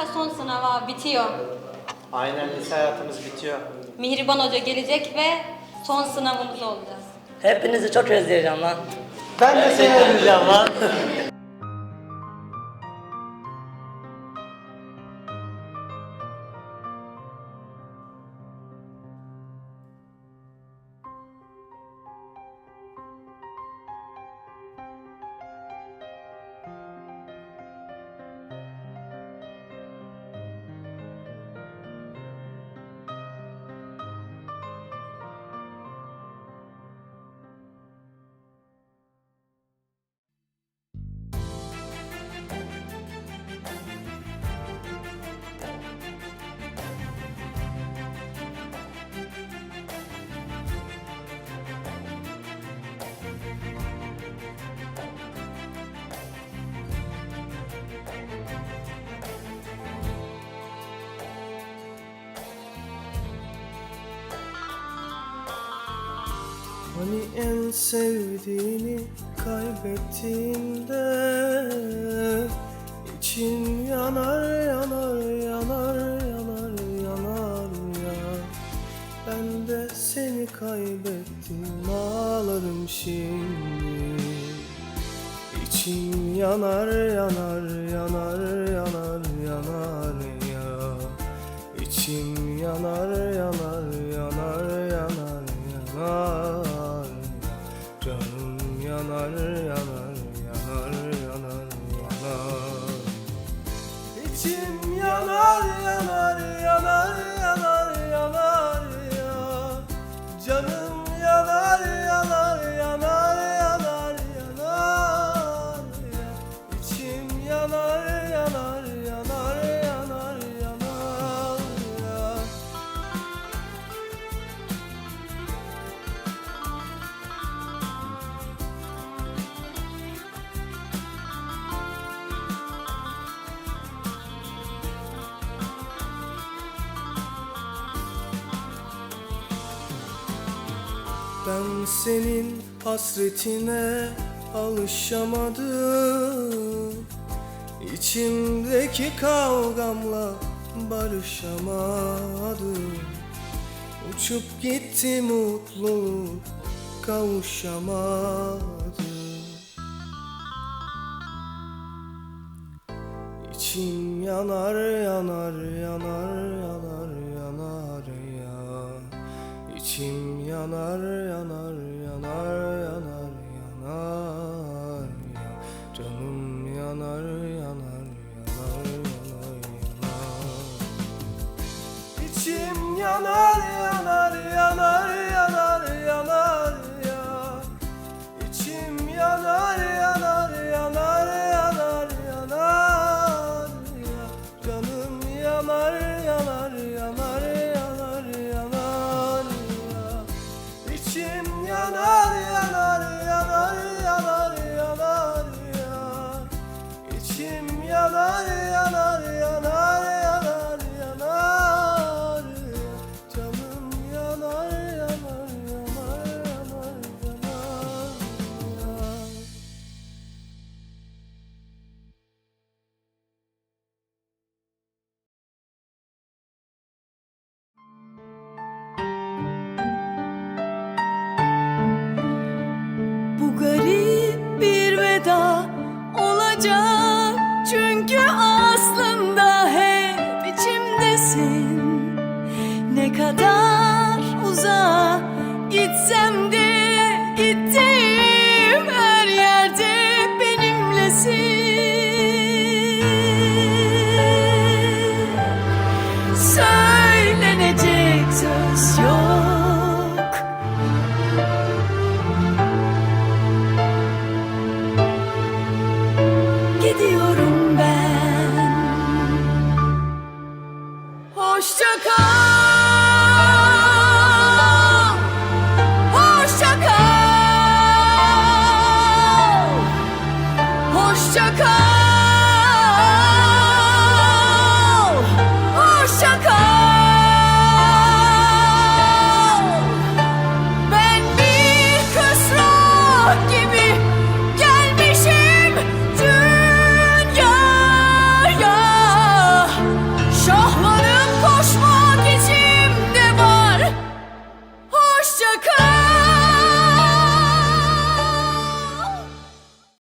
Şaka maka son sınav abi bitiyor. Aynen lise hayatımız bitiyor. Mihriban Hoca gelecek ve son sınavımız olacak. Hepinizi çok özleyeceğim lan. Ben de seni arayacağım lan. Hani en sevdiğini kaybettiğinde için yanar yanar yanar yanar yanar ya. Ben de seni kaybettim ağlarım şimdi. İçim yanar yanar yanar yanar yanar ya. İçim yanar yanar yanar yanar yanar Ben senin hasretine alışamadım. İçimdeki kavgamla barışamadım. Uçup gitti mutluluk kavuşamadım. İçim yanar yanar yanar yanar yanar ya. İçim yanar yanar yanar yanar yanar ya. Canım yanar yanar yanar yanar yanar. İçim yanar Ne kadar uzağa gitsem de gittiğim her yerde benimlesin. Söylenecek söz yok. Gidiyorum ben. Hoşça kal. your call.